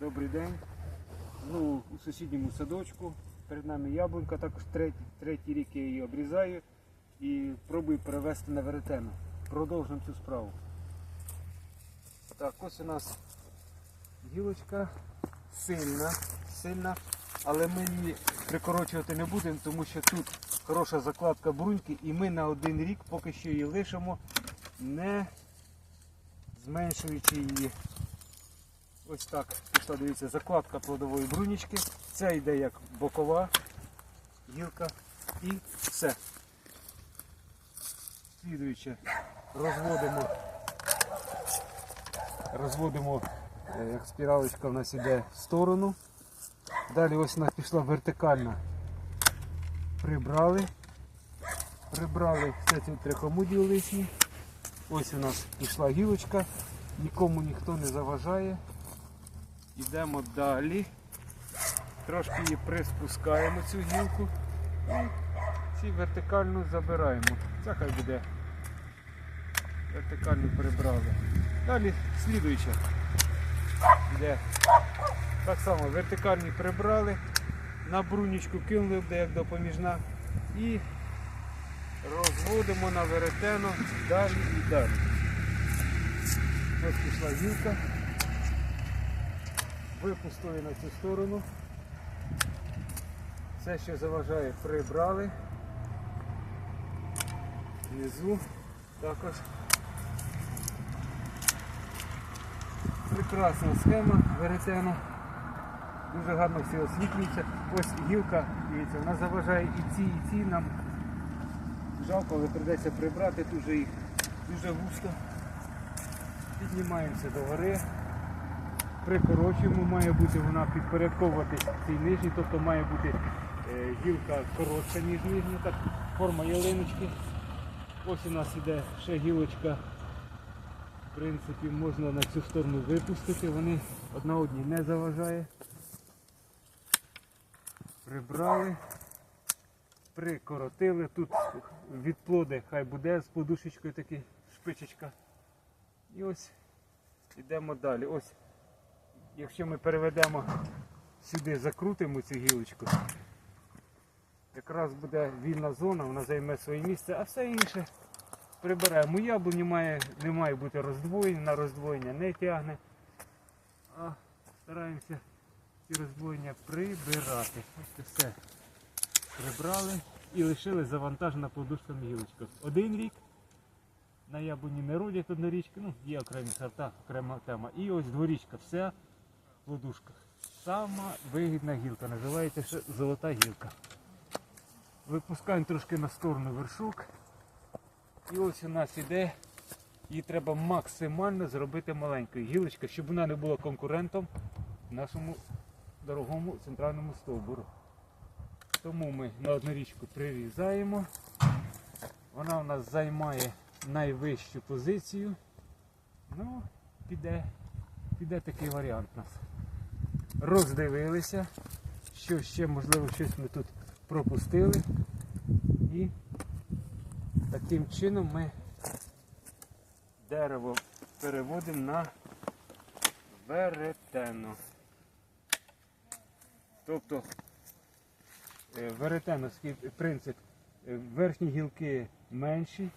Добрий день. Ну, у сусідньому садочку. Перед нами яблунька, також третій, третій рік я її обрізаю і пробую перевести на веретено. Продовжуємо цю справу. Так, ось у нас гілочка сильна, сильна, але ми її прикорочувати не будемо, тому що тут хороша закладка бруньки і ми на один рік поки що її лишимо, не зменшуючи її. Ось так пішла, дивіться, закладка плодової брунічки. Це йде як бокова гілка і все. Слідуюче розводимо, розводимо, е, як спіралочка в нас іде в сторону. Далі ось вона пішла вертикальна. Прибрали. Прибрали все ці трихомудії лисні. Ось у нас пішла гілочка, нікому ніхто не заважає. Йдемо далі. Трошки її приспускаємо цю гілку. І ці вертикальну забираємо. Це хай буде. Вертикальну прибрали. Далі слідуюча. Йде. Так само вертикальні прибрали, на брунічку кинули де як допоміжна і розводимо на веретено далі і далі. Ось пішла гілка. Випустили на цю сторону. Все, що заважає, прибрали. Внизу також. Прекрасна схема веретена. Дуже гарно все освітлюється. Ось гілка, дивіться, вона заважає і ці, і ці нам. Жалко, але прийдеться прибрати, тут же їх дуже густо. Піднімаємося до гори прикорочуємо, має бути вона підпорядковуватись цій нижній, тобто має бути е, гілка коротша, ніж нижня, так, форма ялиночки. Ось у нас іде ще гілочка. В принципі, можна на цю сторону випустити, вони одна одній не заважає. Прибрали, прикоротили. Тут від плоди хай буде з подушечкою такий шпичечка. І ось йдемо далі. Ось Якщо ми переведемо сюди, закрутимо цю гілочку, якраз буде вільна зона, вона займе своє місце, а все інше приберемо. Яблуні має, не має бути роздвоєння, на роздвоєння не тягне. А стараємося ці роздвоєння прибирати. Ось все прибрали і лишили завантажена подушками гілочка. Один рік. На яблуні не родять однорічки, ну є окремі сорта, окрема тема. І ось дворічка, вся в. Сама вигідна гілка, називається ще золота гілка. Випускаємо трошки на сторону вершок. І ось у нас іде, її треба максимально зробити маленькою гілочкою, щоб вона не була конкурентом нашому дорогому центральному стовбуру. Тому ми на однорічку прирізаємо. Вона у нас займає найвищу позицію. Ну, піде, піде такий варіант у нас. Роздивилися, що ще, можливо, щось ми тут пропустили. І таким чином ми дерево переводимо на веретено. Тобто е, веретеновський принцип Е, Верхні гілки менші,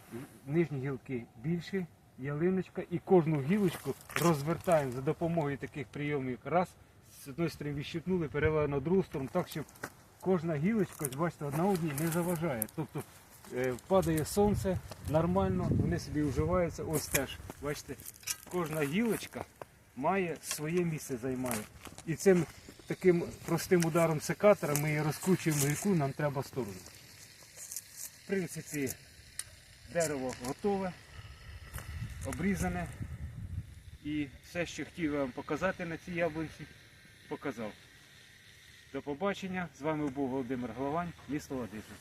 нижні гілки більші, ялиночка і кожну гілочку розвертаємо за допомогою таких прийомів. Раз, з одної сторони відщипнули, перевели на другу сторону, так щоб кожна гілочка, бачите, одна одній не заважає. Тобто е, падає сонце нормально, вони собі вживаються. Ось теж, бачите, кожна гілочка має своє місце займає. І цим таким простим ударом секатора ми її розкручуємо гілку, нам треба сторону. В принципі, дерево готове, обрізане. І все, що хотів вам показати на цій яблунці, показав. До побачення. З вами був Володимир Головань, місто Ладижин.